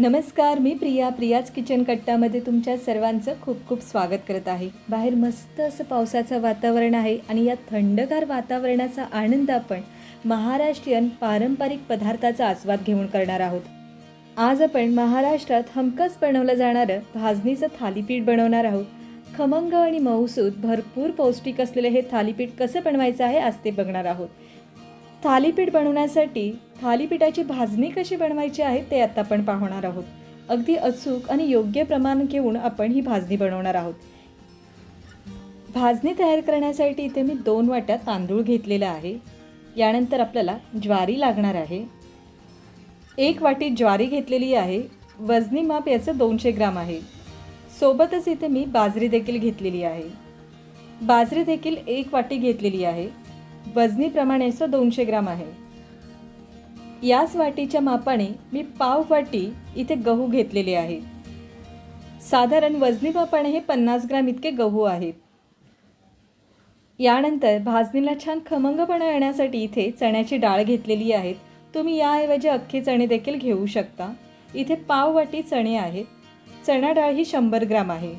नमस्कार मी प्रिया प्रियाज किचन कट्टामध्ये तुमच्या सर्वांचं खूप खूप स्वागत करत आहे. बाहेर मस्त असं पावसाचं वातावरण आहे आणि या थंडगार वातावरणाचा आनंद आपण महाराष्ट्रीयन पारंपरिक पदार्थाचा आस्वाद घेऊन करणार आहोत. आज आपण महाराष्ट्रात हमकस बनवलं जाणारं भाजणीचं थालीपीठ बनवणार आहोत. खमंग आणि मऊसूद भरपूर पौष्टिक असलेले हे थालीपीठ कसं बनवायचं आहे आज ते बघणार आहोत. थालीपीठ बनवण्यासाठी थालीपीठाची भाजणी कशी बनवायची आहे ते आता आपण पाहणार आहोत. अगदी अचूक आणि योग्य प्रमाण घेऊन आपण ही भाजणी बनवणार आहोत. भाजणी तयार करण्यासाठी इथे मी दोन वाट्या तांदूळ घेतलेला आहे. यानंतर आपल्याला ज्वारी लागणार आहे. एक वाटी ज्वारी घेतलेली आहे. वजनी माप याचं दोनशे ग्राम आहे. सोबतच इथे मी बाजरी देखील घेतलेली आहे. बाजरी देखील एक वाटी घेतलेली आहे. वजनीप्रमाणेचं दोनशे ग्राम आहे. याच वाटीच्या मापाने मी पाव वाटी इथे गहू घेतलेले आहे. साधारण वजनी मापाने हे पन्नास ग्राम इतके गहू आहेत. यानंतर भाजणीला छान खमंगपणा येण्यासाठी इथे चण्याची डाळ घेतलेली आहे. तुम्ही याऐवजी अख्खे चणे देखील घेऊ शकता. इथे पाव वाटी चणे आहेत. चणा डाळ ही शंभर ग्राम आहे.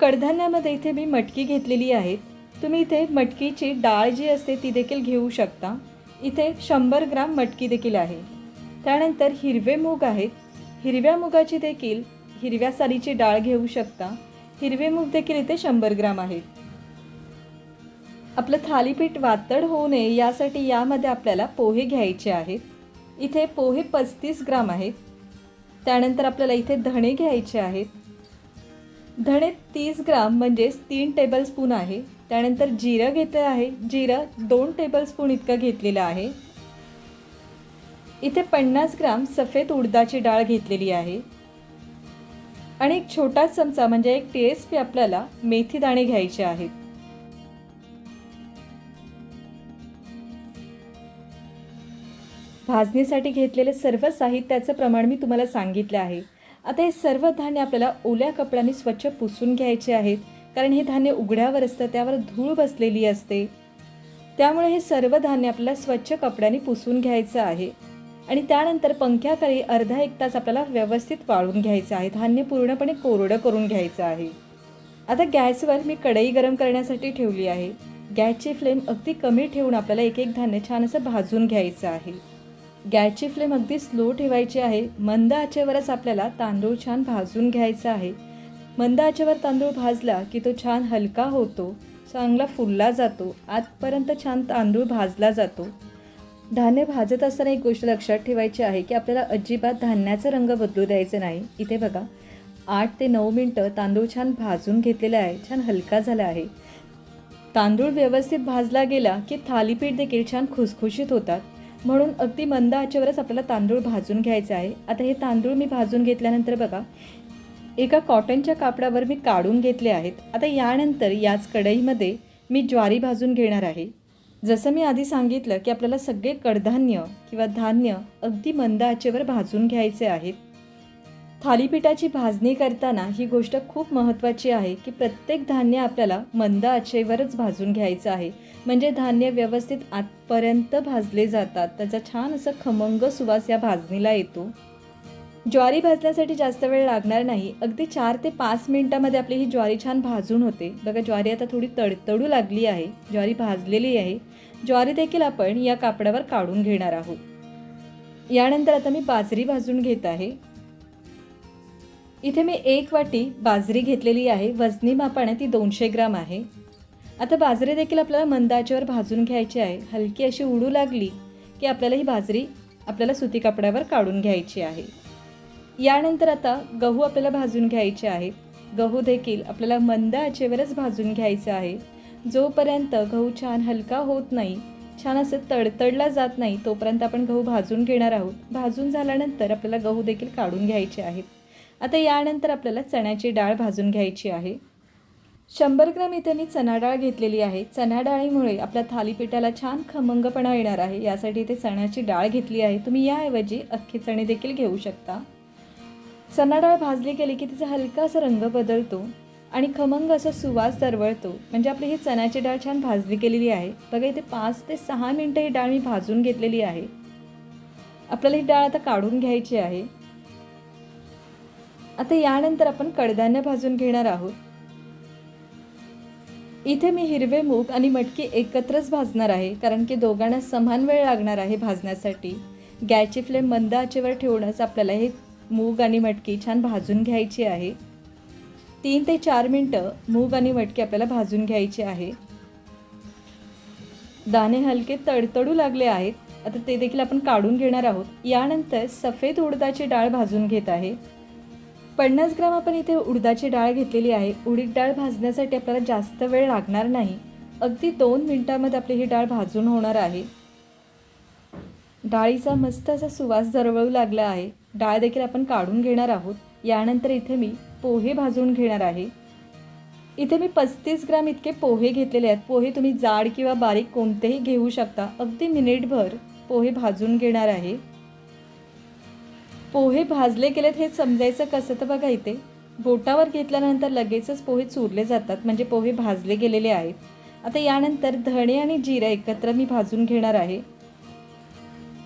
कडधान्यामध्ये इथे मी मटकी घेतलेली आहेत तुम्ही इथे मटकीची डाळ जी असते ती देखील घेऊ शकता. इथे शंभर ग्राम मटकी देखील आहे. त्यानंतर हिरवे मूग आहेत. हिरव्या मुगाची देखील हिरव्या सालीची डाळ घेऊ शकता. हिरवे मूग देखील इथे शंभर ग्राम आहेत. आपलं थालीपीठ वातड होऊ नये यासाठी यामध्ये आपल्याला पोहे घ्यायचे आहेत. इथे पोहे पस्तीस ग्राम आहेत. त्यानंतर आपल्याला इथे धणे घ्यायचे आहेत. धणे तीस ग्राम म्हणजेच तीन टेबलस्पून आहे. त्यानंतर जिरं घेतलं आहे. जिरं दोन टेबलस्पून इतकं घेतलेलं आहे. इथे पन्नास ग्राम सफेद उडदाची डाळ घेतलेली आहे. आणि एक छोटा चमचा म्हणजे एक टी एस पी आपल्याला मेथी दाणे घ्यायचे आहेत. भाजणीसाठी घेतलेले सर्व साहित्याचं प्रमाण मी तुम्हाला सांगितलं आहे. आता हे सर्व धान्य आपल्याला ओल्या कपड्याने स्वच्छ पुसून घ्यायचे आहेत. कारण हे धान्य उघड्यावर असतं त्यावर धूळ बसलेली असते. त्यामुळे हे सर्व धान्य आपल्याला स्वच्छ कपड्याने पुसून घ्यायचं आहे. आणि त्यानंतर पंख्याखाली अर्धा एक तास आपल्याला व्यवस्थित वाळून घ्यायचं आहे. धान्य पूर्णपणे कोरडं करून घ्यायचं आहे. आता गॅसवर मी कढई गरम करण्यासाठी ठेवली आहे. गॅसची फ्लेम अगदी कमी ठेवून आपल्याला एक एक धान्य छान असं भाजून घ्यायचं आहे. गॅसची फ्लेम अगदी स्लो ठेवायची आहे. मंद आचेवरच आपल्याला तांदूळ छान भाजून घ्यायचा आहे. मंद आचेवर तांदूळ भाजला की तो छान हलका होतो चांगला फुलला जातो आतपर्यंत छान तांदूळ भाजला जातो. धान्य भाजत असताना एक गोष्ट लक्षात ठेवायची आहे की आपल्याला अजिबात धान्याचा रंग बदलू द्यायचा नाही. इथे बघा आठ ते नऊ मिनटं तांदूळ छान भाजून घेतलेला आहे छान हलका झाला आहे. तांदूळ व्यवस्थित भाजला गेला की थालीपीठ देखील छान खुसखुशीत होतात. म्हणून अगदी मंद आचेवरच आपल्याला तांदूळ भाजून घ्यायचा आहे. आता हे तांदूळ मी भाजून घेतल्यानंतर बघा एका कॉटनच्या कापडावर मी काढून घेतले आहेत. आता यानंतर याच कढईमध्ये मी ज्वारी भाजून घेणार आहे. जसं मी आधी सांगितलं की आपल्याला सगळे कडधान्य किंवा धान्य अगदी मंद आचेवर भाजून घ्यायचे आहेत. थालीपीठाची भाजणी करताना ही गोष्ट खूप महत्त्वाची आहे की प्रत्येक धान्य आपल्याला मंद आचेवरच भाजून घ्यायचं आहे. म्हणजे धान्य व्यवस्थित आतपर्यंत भाजले जातात. त्याचा छान असं खमंग सुवास या भाजणीला येतो. ज्वारी भाजण्यासाठी जास्त वेळ लागणार नाही. अगदी चार ते पाच मिनिटामध्ये आपली ही ज्वारी छान भाजून होते. बघा ज्वारी आता थोडी तडतडू लागली आहे. ज्वारी भाजलेली आहे. ज्वारी देखील आपण या कापडावर काढून घेणार आहोत. यानंतर आता मी बाजरी भाजून घेत आहे. इथे मी एक वाटी बाजरी घेतलेली आहे. वजनी मापाने ती दोनशे ग्राम आहे. आता बाजरी देखील आपल्याला मंदाच्यावर भाजून घ्यायची आहे. हलकी अशी उडू लागली की आपल्याला ही बाजरी आपल्याला सुती कापडावर काढून घ्यायची आहे. यानंतर आता गहू आपल्याला भाजून घ्यायचे आहेत गहू देखील आपल्याला मंद आचेवरच भाजून घ्यायचं आहे. जोपर्यंत गहू छान हलका होत नाही छान असं तडतडला जात नाही तोपर्यंत आपण गहू भाजून घेणार आहोत. भाजून झाल्यानंतर आपल्याला गहू देखील काढून घ्यायचे आहेत. आता यानंतर आपल्याला चण्याची डाळ भाजून घ्यायची आहे. शंभर ग्रॅम इथे मी चणा डाळ घेतलेली आहे. चणा डाळीमुळे आपल्या थालीपीठाला छान खमंगपणा येणार आहे. यासाठी इथे चण्याची डाळ घेतली आहे. तुम्ही याऐवजी अख्खे चणे देखील घेऊ शकता. चणा डाळ भाजली गेली की तिचा हलका असा रंग बदलतो आणि खमंग असा सुवास दरवळतो. म्हणजे आपली ही चण्याची डाळ छान भाजली गेलेली आहे. बघा इथे पाच ते सहा मिनटं ही डाळ मी भाजून घेतलेली आहे. आपल्याला ही डाळ आता काढून घ्यायची आहे. आता यानंतर आपण कडधान्य भाजून घेणार आहोत. इथे मी हिरवे मूग आणि मटकी एकत्रच भाजणार आहे कारण की दोघांना समान वेळ लागणार आहे भाजण्यासाठी. गॅसची फ्लेम मंद आचेवर ठेवूनच आपल्याला हे मूग आणि मटकी छान भाजून घ्यायची आहे. तीन ते चार मिनटं मूग आणि मटकी आपल्याला भाजून घ्यायची आहे. दाणे हलके तडतडू लागले आहेत. आता ते देखील आपण काढून घेणार आहोत. यानंतर सफेद उडदाची डाळ भाजून घेत आहे. पन्नास ग्राम आपण इथे उडदाची डाळ घेतलेली आहे. उडीद डाळ भाजण्यासाठी आपल्याला जास्त वेळ लागणार नाही. अगदी दोन मिनटामध्ये आपली ही डाळ भाजून होणार आहे. डाळीचा मस्त असा सुवास दरवळू लागला आहे. डाळ देखील आपण काढून घेणार आहोत. यानंतर इथे मी पोहे भाजून घेणार आहे. इथे मी पस्तीस ग्राम इतके पोहे घेतलेले आहेत. पोहे तुम्ही जाड किंवा बारीक कोणतेही घेऊ शकता. अगदी मिनिटभर पोहे भाजून घेणार आहे. पोहे भाजले गेलेत हे समजायचं कसं तर बघा इथे. बोटावर घेतल्यानंतर लगेचच पोहे चुरले जातात. म्हणजे पोहे भाजले गेलेले आहेत. आता यानंतर धणे आणि जिरा एकत्र मी भाजून घेणार आहे.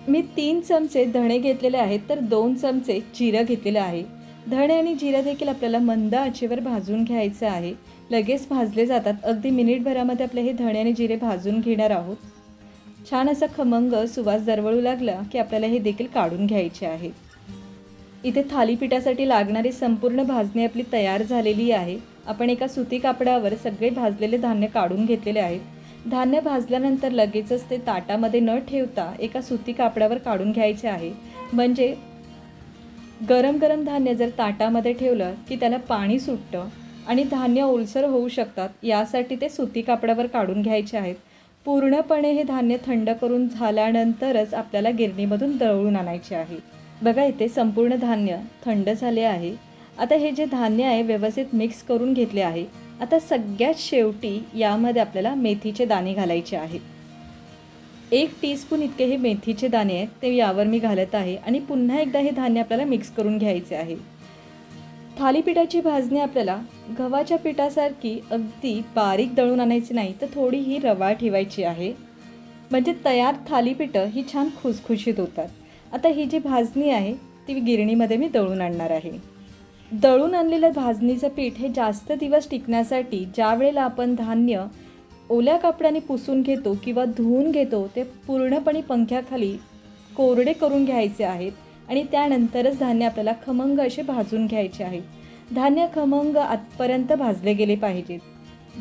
मी तीन चमचे धणे घेतलेले आहेत तर दोन चमचे जिरं घेतलेलं आहे. धणे आणि जिरं देखील आपल्याला मंद आचेवर भाजून घ्यायचं आहे. लगेच भाजले जातात. अगदी मिनिटभरामध्ये आपले हे धणे आणि जिरे भाजून घेणार आहोत. छान असा खमंग सुवास दरवळू लागला की आपल्याला हे देखील काढून घ्यायचे आहे. इथे थालीपीठासाठी लागणारी संपूर्ण भाजणी आपली तयार झालेली आहे. आपण एका सुती कापडावर सगळे भाजलेले धान्य काढून घेतलेले आहेत. धान्य भाजल्यानंतर लगेचच ते ताटामध्ये न ठेवता एका सुती कापडावर काढून घ्यायचे आहे. म्हणजे गरम गरम धान्य जर ताटामध्ये ठेवलं की त्याला पाणी सुटतं आणि धान्य ओलसर होऊ शकतात यासाठी ते सुती कापडावर काढून घ्यायचे आहेत. पूर्णपणे हे धान्य थंड करून झाल्यानंतरच आपल्याला गिरणीमधून दळून आणायचे आहे. बघा इथे संपूर्ण धान्य थंड झाले आहे. आता हे जे धान्य आहे व्यवस्थित मिक्स करून घेतले आहे. आता सगळ्यात शेवटी यामध्ये आपल्याला मेथीचे दाणे घालायचे आहेत. एक टीस्पून इतके हे मेथीचे दाणे आहेत ते यावर मी घालत आहे आणि पुन्हा एकदा हे धान्य आपल्याला मिक्स करून घ्यायचे आहे. थालीपीठाची भाजणी आपल्याला गव्हाच्या पिठासारखी अगदी बारीक दळून आणायची नाही तर थोडी ही रवाळ ठेवायची आहे. म्हणजे तयार थालीपीठं ही छान खुसखुशीत होतात. आता ही जी भाजणी आहे ती गिरणीमध्ये मी दळून आणणार आहे. दळून आणलेलं भाजणीचं पीठ हे जास्त दिवस टिकण्यासाठी ज्या वेळेला आपण धान्य ओल्या कपड्याने पुसून घेतो किंवा धुवून घेतो ते पूर्णपणे पंख्याखाली कोरडे करून घ्यायचे आहेत आणि त्यानंतरच धान्य आपल्याला खमंग असे भाजून घ्यायचे आहे. धान्य खमंग आतपर्यंत भाजले गेले पाहिजेत.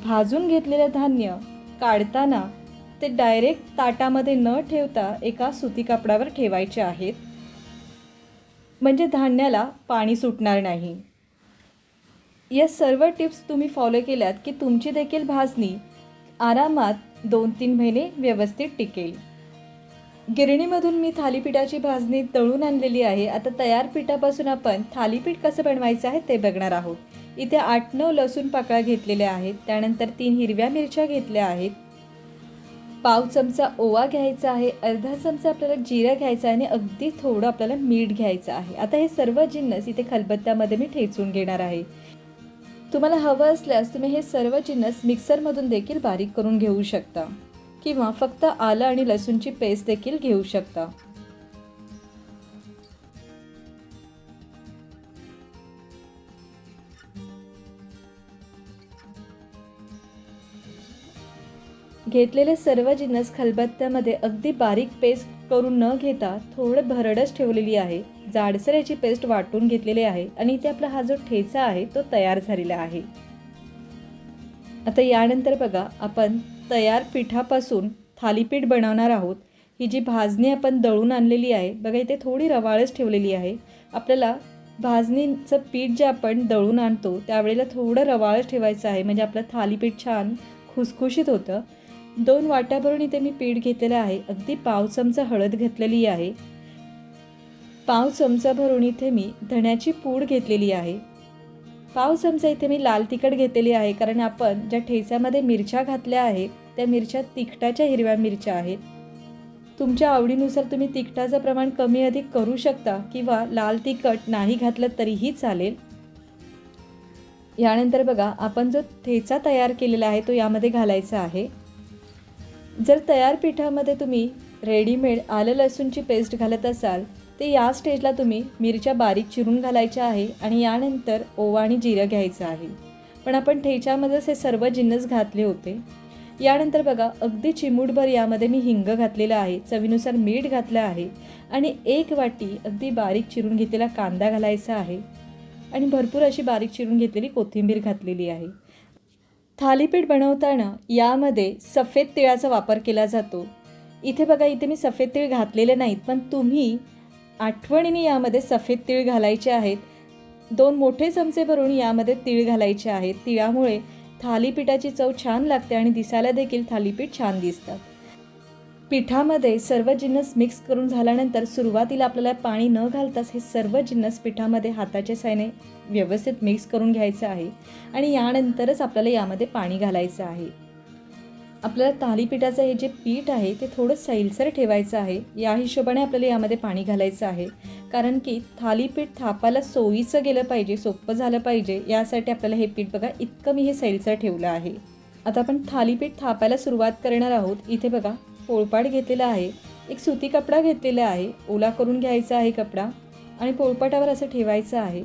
भाजून घेतलेलं धान्य काढताना ते डायरेक्ट ताटामध्ये न ठेवता एका सुती कापडावर ठेवायचे आहेत. म्हणजे धान्याला पाणी सुटणार नाही. या सर्व टिप्स तुम्ही फॉलो केल्यात की तुमची देखील भाजणी आरामात दोन तीन महिने व्यवस्थित टिकेल. गिरणीमधून मी थालीपीठाची भाजणी तळून आणलेली आहे. आता तयार पिठापासून आपण थालीपीठ कसं बनवायचं आहे ते बघणार आहोत. इथे आठ नऊ लसूण पाकळ्या घेतलेल्या आहेत. त्यानंतर तीन हिरव्या मिरच्या घेतल्या आहेत. पाव चमचा ओवा घ्यायचा आहे अर्धा चमचा आपल्याला जिरं घ्यायचं आहे आणि अगदी थोडं आपल्याला मीठ घ्यायचं आहे. आता हे सर्व जिन्नस इथे खलबत्त्यामध्ये मी ठेचून घेणार आहे. तुम्हाला हवं असल्यास तुम्ही हे सर्व जिन्नस मिक्सरमधून देखील बारीक करून घेऊ शकता. किंवा फक्त आलं आणि लसूणची पेस्ट देखील घेऊ शकता. घेतलेले सर्व जिन्नस खलबत्त्यामध्ये अगदी बारीक पेस्ट करून न घेता थोडं भरडच ठेवलेली आहे. जाडसर याची पेस्ट वाटून घेतलेली आहे आणि इथे आपला हा जो ठेचा आहे तो तयार झालेला आहे. आता यानंतर बघा आपण तयार पिठापासून थालीपीठ बनवणार आहोत. ही जी भाजणी आपण दळून आणलेली आहे बघा इथे थोडी रवाळच ठेवलेली आहे. आपल्याला भाजणीचं पीठ जे आपण दळून आणतो त्यावेळेला थोडं रवाळच ठेवायचं आहे. म्हणजे आपलं थालीपीठ छान खुसखुशीत होतं. दोन वाट्या भरून इथे मी पीठ घेतलेलं आहे. अगदी पाव चमचा हळद घेतलेली आहे. पाव चमचा भरून इथे मी धण्याची पूड घेतलेली आहे. पाव चमचा इथे मी लाल तिखट घेतलेली आहे. कारण आपण ज्या ठेच्यामध्ये मिरच्या घातल्या आहेत त्या मिरच्या तिखटाच्या हिरव्या मिरच्या आहेत. तुमच्या आवडीनुसार तुम्ही तिखटाचं प्रमाण कमी अधिक करू शकता किंवा लाल तिखट नाही घातलं तरीही चालेल. यानंतर बघा आपण जो ठेचा तयार केलेला आहे तो यामध्ये घालायचा आहे. जर तयार पिठामध्ये तुम्ही रेडीमेड आलं लसूणची पेस्ट घालत असाल ते या स्टेजला तुम्ही मिरच्या बारीक चिरून घालायच्या आहे आणि यानंतर ओवा आणि जिरं घ्यायचं आहे. पण आपण ठेच्यामध्येच हे सर्व जिन्नस घातले होते. यानंतर बघा अगदी चिमूटभर यामध्ये मी हिंग घातलेलं आहे चवीनुसार मीठ घातलं आहे आणि एक वाटी अगदी बारीक चिरून घेतलेला कांदा घालायचा आहे. आणि भरपूर अशी बारीक चिरून घेतलेली कोथिंबीर घातलेली आहे. थालीपीठ बनवताना यामध्ये सफेद तिळाचा वापर केला जातो. इथे बघा इथे मी सफेद तीळ घातलेले नाहीत पण तुम्ही आठवणीने यामध्ये सफेद तीळ घालायचे आहेत. दोन मोठे चमचे भरून यामध्ये तीळ घालायचे आहेत. तिळामुळे थालीपीठाची चव छान लागते आणि दिसायला देखील थालीपीठ छान दिसतात पिठामध्ये सर्व जिन्नस मिक्स करून झाल्यानंतर सुरुवातीला आपल्याला पाणी न घालताच हे सर्व जिन्नस पिठामध्ये हाताच्या सायने व्यवस्थित मिक्स करून घ्यायचं आहे आणि यानंतरच आपल्याला यामध्ये पाणी घालायचं आहे. आपल्याला थालीपीठाचं हे जे पीठ आहे ते थोडं सैलसर ठेवायचं आहे. या हिशोबाने आपल्याला यामध्ये पाणी घालायचं आहे. कारण की थालीपीठ थापायला सोयीचं गेलं पाहिजे सोपं झालं पाहिजे यासाठी आपल्याला हे पीठ बघा इतकं मी हे सैलसर ठेवलं आहे. आता आपण थालीपीठ थापायला सुरुवात करणार आहोत. इथे बघा पोळपाट घेतलेला आहे. एक सुती कपडा घेतलेला आहे. ओला करून घ्यायचा आहे कपडा आणि पोळपाटावर असं ठेवायचं आहे.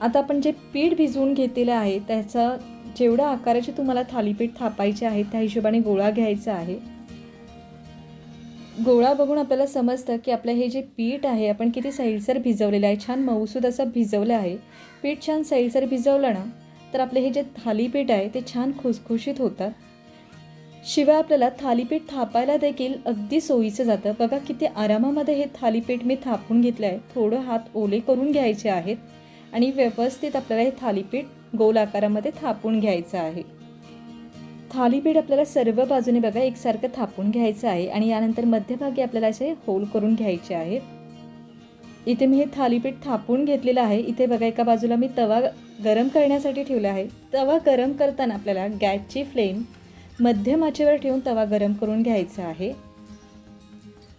आता आपण जे पीठ भिजवून घेतलेलं आहे त्याचा जेवढ्या आकाराचे तुम्हाला थालीपीठ थापायचे आहे त्या हिशोबाने गोळा घ्यायचा आहे. गोळा बघून आपल्याला समजतं की आपलं हे जे पीठ आहे आपण किती सैलसर भिजवलेलं आहे. छान मऊसूद असं भिजवलं आहे. पीठ छान सैलसर भिजवलं ना तर आपले हे जे थालीपीठ आहे ते छान खुसखुशीत होतात शिवाय आपल्याला थालीपीठ थापायला देखील अगदी सोयीचं जातं. बघा किती आरामामध्ये हे थालीपीठ मी थापून घेतलं आहे थोडं हात ओले करून घ्यायचे आहेत आणि व्यवस्थित आपल्याला हे थालीपीठ गोल आकारामध्ये थापून घ्यायचं आहे. थालीपीठ आपल्याला सर्व बाजूने बघा एकसारखं थापून घ्यायचं आहे आणि यानंतर मध्यभागी आपल्याला असे होल करून घ्यायचे आहेत. इथे मी हे थालीपीठ थापून घेतलेलं आहे. इथे बघा एका बाजूला मी तवा गरम करण्यासाठी ठेवला आहे. तवा गरम करताना आपल्याला गॅसची फ्लेम मध्यम आचेवर ठेवून तवा गरम करून घ्यायचा आहे.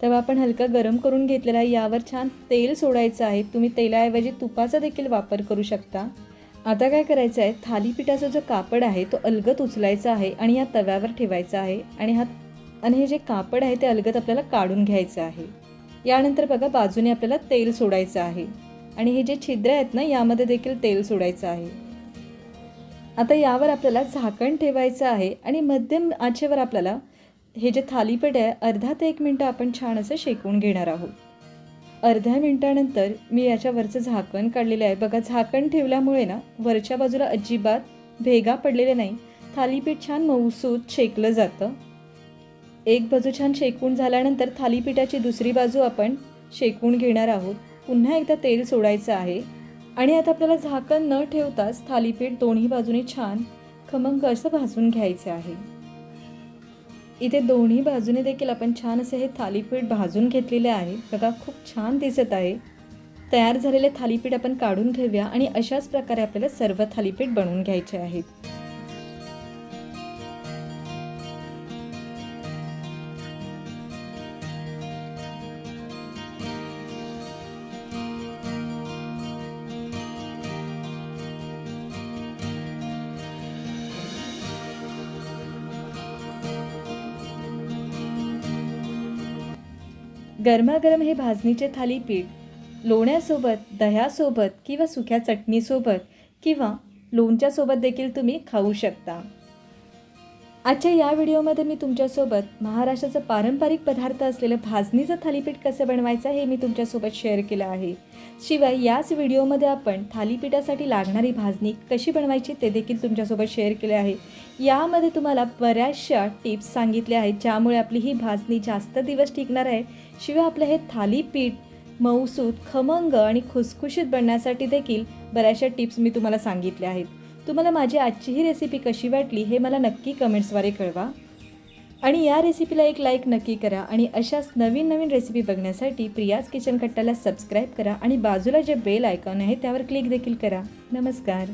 तवा आपण हलका गरम करून घेतलेला आहे यावर छान तेल सोडायचं आहे. तुम्ही तेलाऐवजी तुपाचा देखील वापर करू शकता. आता काय करायचं आहे? थालीपीठाचा जो कापड आहे तो अलगत उचलायचा आहे आणि या तव्यावर ठेवायचा आहे. आणि हा आणि हे जे कापड आहे ते अलगत आपल्याला काढून घ्यायचं आहे. यानंतर बघा बाजूने आपल्याला तेल सोडायचं आहे. आणि हे जे छिद्र आहेत ना यामध्ये देखील तेल सोडायचं आहे. आता यावर आपल्याला झाकण ठेवायचं आहे आणि मध्यम आचेवर आपल्याला हे जे थालीपीठ आहे अर्धा ते एक मिनटं आपण छान असं शेकून घेणार आहोत. अर्ध्या मिनटानंतर मी याच्यावरचं झाकण काढलेलं आहे. बघा झाकण ठेवल्यामुळे ना वरच्या बाजूला अजिबात भेगा पडलेले नाही. थालीपीठ छान मऊसूत शेकलं जातं. एक बाजू छान शेकून झाल्यानंतर थालीपीठाची दुसरी बाजू आपण शेकून घेणार आहोत. पुन्हा एकदा तेल सोडायचं आहे. आणि आता आपल्याला झाकण न ठेवताच थालीपीठ दोन्ही बाजूने छान खमंग असं भाजून घ्यायचं आहे. इथे दोन्ही बाजूने देखील आपण छान असे हे थालीपीठ भाजून घेतलेले आहे. बघा खूप छान दिसत आहे. तयार झालेले थालीपीठ आपण काढून घेऊया आणि अशाच प्रकारे आपल्याला सर्व थालीपीठ बनवून घ्यायचे आहेत. गरमागरम हे भाजणीचे थालीपीठ लोण्यासोबत दह्यासोबत किंवा सुक्या चटणीसोबत किंवा लोणच्यासोबत देखील तुम्ही खाऊ शकता. आजच्या या व्हिडिओमध्ये मी तुमच्यासोबत महाराष्ट्राचं पारंपरिक पदार्थ असलेलं भाजणीचं थालीपीठ कसं बनवायचं हे मी तुमच्यासोबत शेअर केलं आहे. शिवाय याच व्हिडिओमध्ये आपण थालीपीठासाठी लागणारी भाजणी कशी बनवायची ते देखील तुमच्यासोबत शेअर केले आहे. यामध्ये तुम्हाला बऱ्याचशा टिप्स सांगितल्या आहेत ज्यामुळे आपली ही भाजणी जास्त दिवस टिकणार आहे. शिवाय आपलं हे थालीपीठ मऊसूत खमंग आणि खुसखुशीत बनण्यासाठी देखील बऱ्याचशा टिप्स मी तुम्हाला सांगितल्या आहेत. तुम्हाला माझी आजची ही रेसिपी कशी वाटली हे मला नक्की कमेंट्सद्वारे कळवा. आणि या रेसिपीला एक लाईक नक्की करा आणि अशाच नवीन नवीन रेसिपी बघण्यासाठी प्रियाज किचन कट्टाला सबस्क्राईब करा आणि बाजूला जे बेल आयकॉन आहे त्यावर क्लिक देखील करा. नमस्कार.